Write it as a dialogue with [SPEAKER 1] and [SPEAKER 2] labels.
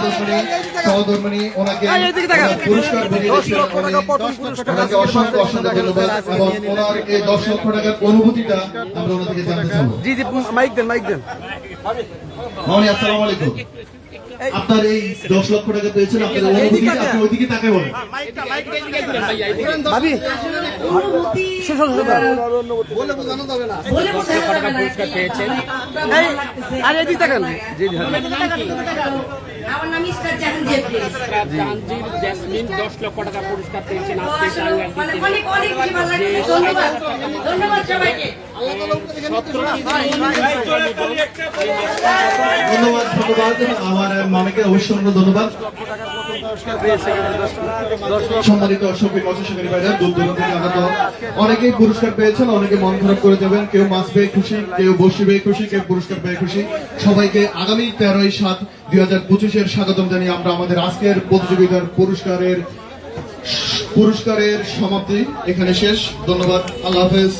[SPEAKER 1] সহধর্মিনী সহধর্মিনী ওনাকে ওনার পুরস্কার ভরিয়ে দিচ্ছেন উনি ওনাকে অসংখ্য অসংখ্য ধন্যবাদ। এবং ওনার এই দশ লক্ষ টাকার অনুভূতিটা আমরা ওনা থেকে জানতে চাবো
[SPEAKER 2] জি জি মাইক দেন মাইক দেন।
[SPEAKER 1] মামনি আসসালামু আলাইকুম। আপনার এই দশ লক্ষ টাকা পেয়েছেন আপনার অনুভূতিটা আপনি ওইদিকে তাকে বলেন।
[SPEAKER 2] ভাবি শেষ হল
[SPEAKER 3] বলে বোঝানো যাবে না।
[SPEAKER 4] পুরস্কার পেয়েছেন।
[SPEAKER 2] আর এদিক দেখেন জি জি
[SPEAKER 5] আমার নাম ইস্টার জাহান
[SPEAKER 4] দশ লক্ষ টাকা পুরস্কার পেয়েছেন
[SPEAKER 5] ধন্যবাদ। ধন্যবাদ
[SPEAKER 1] আমার ধন্যবাদ সম্মানিত অনেকেই পুরস্কার পেয়েছেন, অনেকে মন খারাপ করে দেবেন। কেউ মাছ পেয়ে খুশি, কেউ বসি খুশি, কেউ পুরস্কার পেয়ে খুশি। সবাইকে আগামী তেরোই সাত দুই হাজার পঁচিশের স্বাগতম জানিয়ে আমরা আমাদের আজকের প্রতিযোগিতার পুরস্কারের পুরস্কারের সমাপ্তি এখানে শেষ। ধন্যবাদ। আল্লাহ হাফেজ।